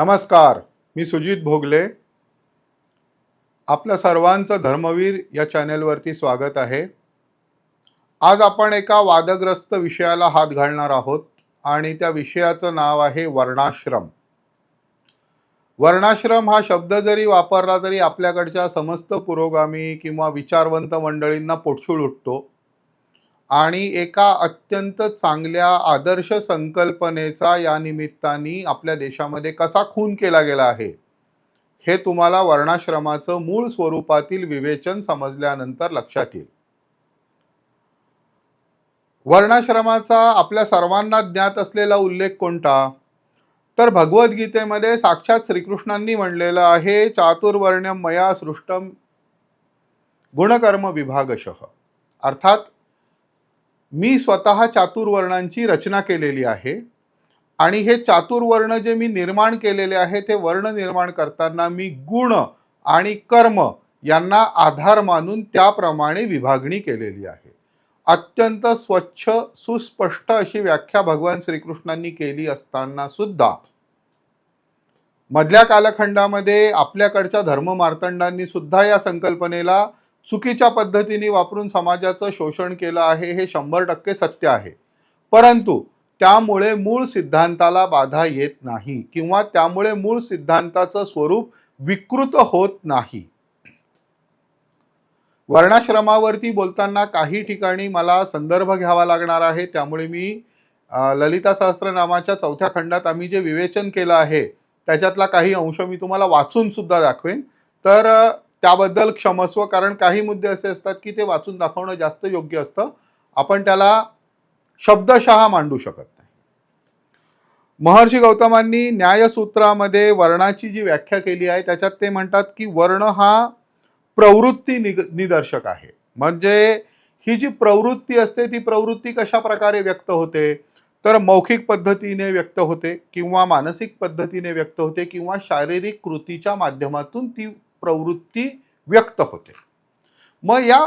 नमस्कार मी सुजित भोगले. आपलं सर्वांचं धर्मवीर या चॅनेलवरती स्वागत आहे. आज आपण एका वादग्रस्त विषयाला हात घालणार आहोत आणि त्या विषयाचं नाव आहे वर्णाश्रम. वर्णाश्रम हा शब्द जरी वापरला तरी आपल्याकडच्या समस्त पुरोगामी किंवा विचारवंत मंडळींना पोटशूळ उठतो. आणि एका अत्यंत चांगल्या आदर्श संकल्पनेचा या निमित्ताने आपल्या देशामध्ये कसा खून केला गेला आहे हे तुम्हाला वर्णाश्रमाचं मूळ स्वरूपातील विवेचन समजल्यानंतर लक्षात येईल. वर्णाश्रमाचा आपल्या सर्वांना ज्ञात असलेला उल्लेख कोणता? तर भगवद्गीतेमध्ये साक्षात श्रीकृष्णांनी म्हणलेलं आहे चातुर्वर्ण्यम मया सृष्टम गुणकर्म विभागशः. अर्थात मी स्वतः चातुर्वर्णांची रचना केलेली आहे. आणि हे चातुर्वर्ण जे मी निर्माण केलेले आहे ते वर्ण निर्माण करताना मी गुण आणि कर्म यांना आधार मानून त्याप्रमाणे विभागणी केलेली आहे. अत्यंत स्वच्छ सुस्पष्ट अशी व्याख्या भगवान श्रीकृष्णांनी केली असताना सुद्धा मधल्या कालखंडामध्ये आपल्याकडच्या धर्म मार्तंडांनी सुद्धा या संकल्पनेला चुकीच्या पद्धतीने वापरून समाजाचं शोषण केलं आहे हे शंभर टक्के सत्य आहे. परंतु त्यामुळे मूळ सिद्धांताला बाधा येत नाही किंवा त्यामुळे मूळ सिद्धांताचं स्वरूप विकृत होत नाही. वर्णाश्रमावरती बोलताना काही ठिकाणी मला संदर्भ घ्यावा लागणार आहे. त्यामुळे मी ललिता ललिता सहस्त्रनामाच्या चौथ्या खंडात आम्ही जे विवेचन केलं आहे त्याच्यातला काही अंश मी तुम्हाला वाचून सुद्धा दाखवेन. तर त्याबद्दल क्षमस्व कारण काही मुद्दे असे असतात की ते वाचून दाखवणं जास्त योग्य असतं. आपण त्याला शब्दशः मांडू शकत नाही. महर्षी गौतमांनी न्यायसूत्रामध्ये वर्णाची जी व्याख्या केली आहे त्याच्यात ते म्हणतात की वर्ण हा प्रवृत्ती निग निदर्शक आहे. म्हणजे ही जी प्रवृत्ती असते ती प्रवृत्ती कशा प्रकारे व्यक्त होते? तर मौखिक पद्धतीने व्यक्त होते किंवा मानसिक पद्धतीने व्यक्त होते किंवा शारीरिक कृतीच्या माध्यमातून ती प्रवृत्ती व्यक्त होते. मग या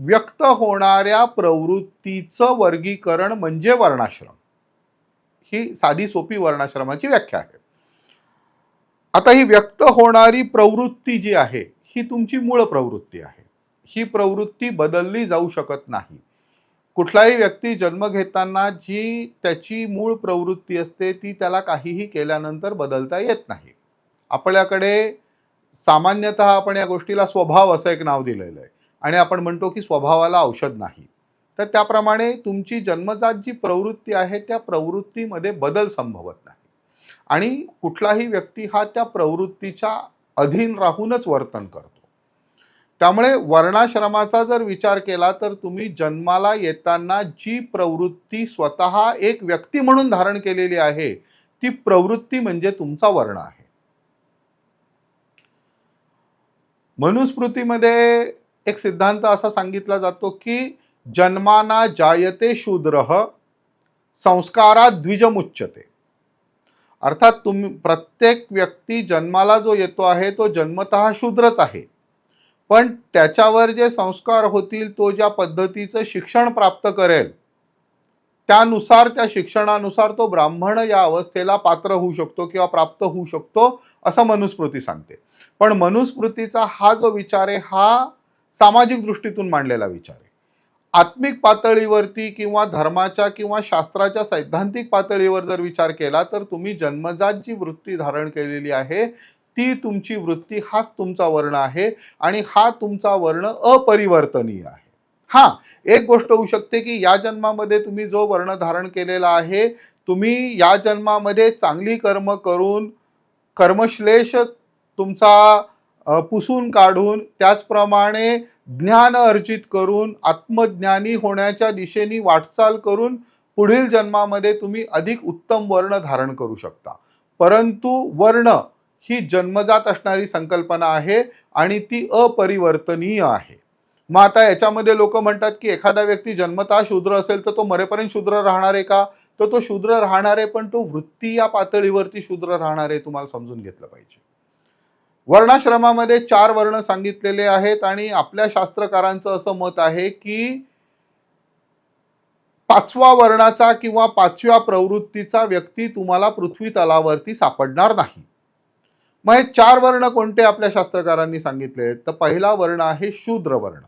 व्यक्त होणाऱ्या प्रवृत्तीचं वर्गीकरण म्हणजे वर्णाश्रम. ही साधी सोपी वर्णाश्रमाची व्याख्या आहे. आता ही व्यक्त होणारी प्रवृत्ती जी आहे ही तुमची मूळ प्रवृत्ती आहे. ही प्रवृत्ती बदलली जाऊ शकत नाही. कुठलाही व्यक्ती जन्म घेताना जी त्याची मूळ प्रवृत्ती असते ती त्याला काहीही केल्यानंतर बदलता येत नाही. आपल्याकडे सामान्यतः आपण या गोष्टीला स्वभाव असं एक नाव दिलेलं आहे. आणि आपण म्हणतो की स्वभावाला औषध नाही. तर त्याप्रमाणे तुमची जन्मजात जी प्रवृत्ती आहे त्या प्रवृत्तीमध्ये बदल संभवत नाही. आणि कुठलाही व्यक्ती हा त्या प्रवृत्तीच्या अधीन राहूनच वर्तन करतो. त्यामुळे वर्णाश्रमाचा जर विचार केला तर तुम्ही जन्माला येताना जी प्रवृत्ती स्वतः एक व्यक्ती म्हणून धारण केलेली आहे ती प्रवृत्ती म्हणजे तुमचा वर्ण आहे. मनुस्मृतीमध्ये एक सिद्धांत असा सांगितला जातो की जन्माना जायते शूद्र संस्कारात द्विजमुच्यते. अर्थात तुम्ही प्रत्येक व्यक्ती जन्माला जो येतो आहे तो जन्मतः शूद्रच आहे. पण त्याच्यावर जे संस्कार होतील तो ज्या पद्धतीचं शिक्षण प्राप्त करेल त्यानुसार त्या शिक्षणानुसार तो ब्राह्मण या अवस्थेला पात्र होऊ शकतो किंवा प्राप्त होऊ शकतो असं मनुस्मृती सांगते. पण मनुस्मृतीचा हा जो विचार आहे हा सामाजिक दृष्टीतून मांडलेला विचार आहे. आत्मिक पातळीवरती किंवा धर्माच्या किंवा शास्त्राच्या सैद्धांतिक पातळीवर जर विचार केला तर तुम्ही जन्मजात जी वृत्ती धारण केलेली आहे ती तुमची वृत्ती हाच तुमचा वर्ण आहे आणि हा तुमचा वर्ण अपरिवर्तनीय आहे. हा एक गोष्ट होऊ शकते की या जन्मामध्ये तुम्ही जो वर्ण धारण केलेला आहे तुम्ही या जन्मामध्ये चांगली कर्म करून कर्मश्लेष तुमचा पुसून काढून त्याचप्रमाणे ज्ञान अर्जित करून आत्मज्ञानी होण्याच्या दिशेने वाटचाल करून पुढील जन्मामध्ये तुम्ही अधिक उत्तम वर्ण धारण करू शकता. परंतु वर्ण ही जन्मजात असणारी संकल्पना आहे आणि ती अपरिवर्तनीय आहे. मग आता याच्यामध्ये लोक म्हणतात की एखादा व्यक्ती जन्मतः शूद्र असेल तर तो मरेपर्यंत शूद्र राहणार आहे का? तर तो शूद्र राहणार आहे पण तो वृत्ती या पातळीवरती शूद्र राहणार आहे तुम्हाला समजून घेतलं पाहिजे. वर्णाश्रमामध्ये चार वर्ण सांगितलेले आहेत आणि आपल्या शास्त्रकारांचं असं मत आहे की पाचवा वर्णाचा किंवा पाचव्या प्रवृत्तीचा व्यक्ती तुम्हाला पृथ्वी तलावरती सापडणार नाही. मग हे चार वर्ण कोणते आपल्या शास्त्रकारांनी सांगितले आहेत? तर पहिला वर्ण आहे शूद्र वर्ण.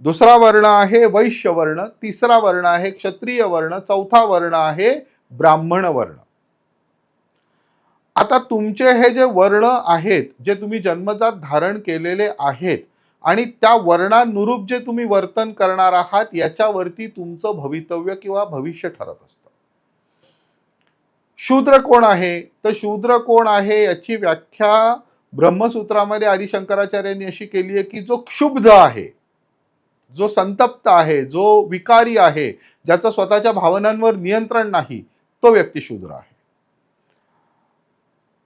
दुसरा वर्ण आहे वैश्य वर्ण. तिसरा वर्ण आहे क्षत्रिय वर्ण. चौथा वर्ण आहे ब्राह्मण वर्ण. आता तुमचे हे जे वर्ण आहेत जे तुम्ही जन्मजात धारण केलेले आहेत आणि त्या वर्णानुरूप जे तुम्ही वर्तन करणार आहात याच्यावरती तुमचं भवितव्य किंवा भविष्य ठरत असतं. शूद्र कोण आहे? तर शूद्र कोण आहे याची व्याख्या ब्रह्मसूत्रामध्ये आदिशंकराचार्यांनी अशी केली आहे की जो क्षुब्ध आहे जो संतप्त आहे जो विकारी आहे ज्याचं स्वतःच्या भावनांवर नियंत्रण नाही तो व्यक्ती शूद्र आहे.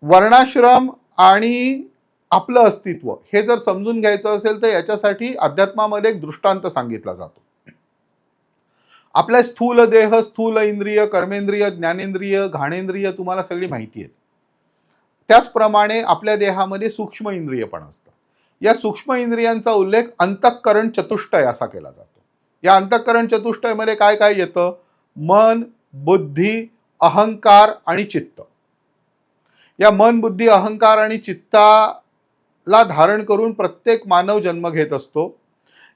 वर्णाश्रम आणि आपलं अस्तित्व हे जर समजून घ्यायचं असेल तर याच्यासाठी अध्यात्मामध्ये एक दृष्टांत सांगितला जातो. आपल्या स्थूल देह स्थूल इंद्रिय कर्मेंद्रिय ज्ञानेंद्रिय घाणेंद्रिय तुम्हाला सगळी माहिती आहे त्याचप्रमाणे आपल्या देहामध्ये सूक्ष्म इंद्रिय पण असतात. या सूक्ष्म इंद्रियांचा उल्लेख अंतःकरण चतुष्टय असा केला जातो. या अंतःकरण चतुष्टयमध्ये काय काय येतं? मन बुद्धी अहंकार आणि चित्त. या मन बुद्धी अहंकार आणि चित्ताला धारण करून प्रत्येक मानव जन्म घेत असतो.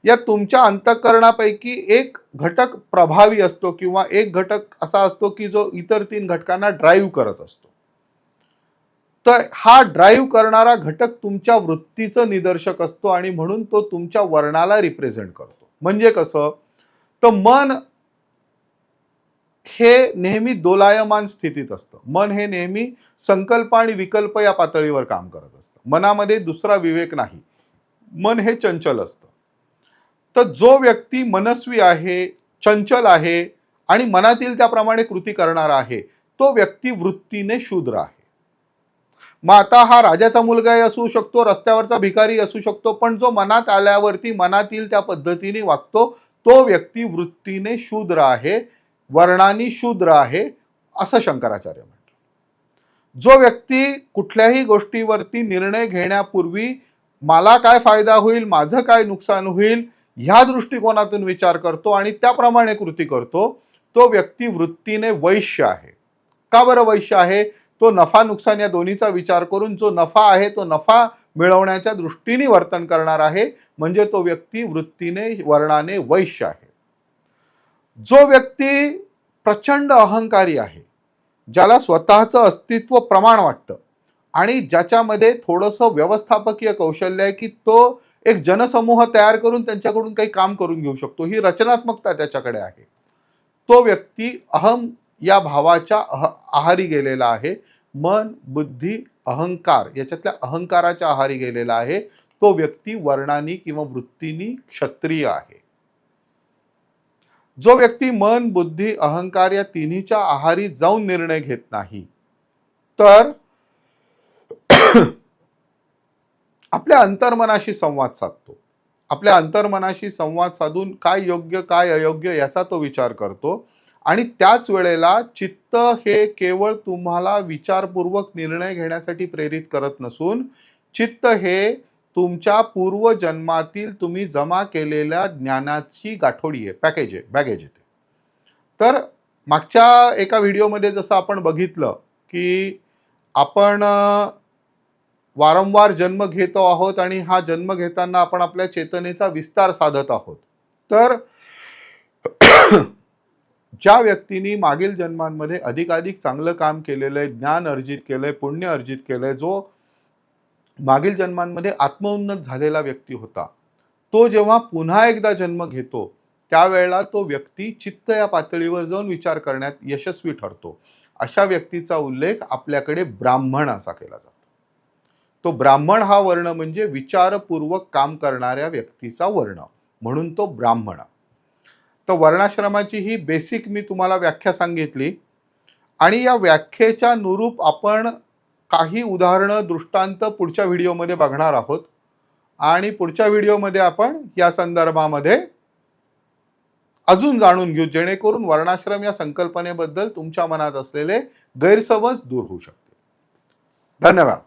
या तुमच्या अंतःकरणापैकी एक घटक प्रभावी असतो किंवा एक घटक असा असतो की जो इतर तीन घटकांना ड्राईव्ह करत असतो. तर हा ड्राईव्ह करणारा घटक तुमच्या वृत्तीचं निदर्शक असतो आणि म्हणून तो तुमच्या वर्णाला रिप्रेझेंट करतो. म्हणजे कसं? तर मन हे नेहमी दोलायमान स्थितीत असतं. मन हे नेहमी संकल्प आणि विकल्प या पातळीवर काम करत असतं. मनामध्ये दुसरा विवेक नाही. मन हे चंचल असतं. तर जो व्यक्ती मनस्वी आहे चंचल आहे आणि मनातील त्याप्रमाणे कृती करणारा आहे तो व्यक्ती वृत्तीने शूद्र आहे. मग आता हा राजाचा मुलगाही असू शकतो रस्त्यावरचा भिकारी असू शकतो पण जो मनात आल्यावरती मनातील त्या पद्धतीने वागतो तो व्यक्ती वृत्तीने शूद्र आहे. वर्णानी शूद्र आहे असं शंकराचार्य म्हटलं जो व्यक्ती कुठल्याही गोष्टीवरती निर्णय घेण्यापूर्वी मला काय फायदा होईल माझं काय नुकसान होईल ह्या दृष्टिकोनातून विचार करतो आणि त्याप्रमाणे कृती करतो तो व्यक्ती वृत्तीने वैश्य आहे. का बरं वैश्य आहे? तो नफा नुकसान या दोन्हीचा विचार करून जो नफा आहे तो नफा मिळवण्याच्या दृष्टीने वर्तन करणार आहे म्हणजे तो व्यक्ती वृत्तीने वर्णाने वैश्य आहे. जो व्यक्ती प्रचंड अहंकारी आहे ज्याला स्वतःचं अस्तित्व प्रमाण वाटतं आणि ज्याच्यामध्ये थोडंसं व्यवस्थापकीय कौशल्य आहे की तो एक जनसमूह तयार करून त्यांच्याकडून काही काम करून घेऊ शकतो. ही रचनात्मकता त्याच्याकडे आहे. तो व्यक्ती अहम या भावाच्या अह आहारी गेलेला आहे. मन बुद्धी अहंकार याच्यातल्या अहंकाराच्या आहारी गेलेला आहे. तो व्यक्ती वर्णानी किंवा वृत्तीनी क्षत्रिय आहे. जो व्यक्ती मन बुद्धी अहंकार या तिन्हीच्या आहारी जाऊन निर्णय घेत नाही तर आपल्या अंतर्मनाशी संवाद साधतो. आपल्या अंतर्मनाशी संवाद साधून काय योग्य काय अयोग्य याचा तो विचार करतो आणि त्याच वेळेला चित्त हे केवळ तुम्हाला विचारपूर्वक निर्णय घेण्यासाठी प्रेरित करत नसून चित्त हे तुमच्या पूर्वजन्मातील तुम्ही जमा केलेल्या ज्ञानाची गाठोडी आहे पॅकेज आहे बॅगेज आहे ते. तर मागच्या एका व्हिडिओमध्ये जसं आपण बघितलं की आपण वारंवार जन्म घेतो आहोत आणि हा जन्म घेताना आपण आपल्या चेतनेचा विस्तार साधत आहोत तर ज्या व्यक्तींनी मागील जन्मांमध्ये अधिकाधिक चांगलं काम केलेलं आहे ज्ञान अर्जित केलंय पुण्य अर्जित केलंय जो मागील जन्मांमध्ये आत्मोन्नत झालेला व्यक्ती होता. तो जेव्हा पुन्हा एकदा जन्म घेतो त्यावेळेला तो व्यक्ती चित्त या पातळीवर जाऊन विचार करण्यात यशस्वी ठरतो. अशा व्यक्तीचा उल्लेख आपल्याकडे ब्राह्मण असा केला जातो. तो ब्राह्मण हा वर्ण म्हणजे विचारपूर्वक काम करणाऱ्या व्यक्तीचा वर्ण म्हणून तो ब्राह्मण. तर वर्णाश्रमाची ही बेसिक मी तुम्हाला व्याख्या सांगितली. आणि या व्याख्येच्या अनुरूप आपण काही उदाहरणं दृष्टांत पुढच्या व्हिडिओमध्ये बघणार आहोत. आणि पुढच्या व्हिडिओमध्ये आपण या संदर्भामध्ये अजून जाणून घेऊ जेणेकरून वर्णाश्रम या संकल्पनेबद्दल तुमच्या मनात असलेले गैरसमज दूर होऊ शकते धन्यवाद.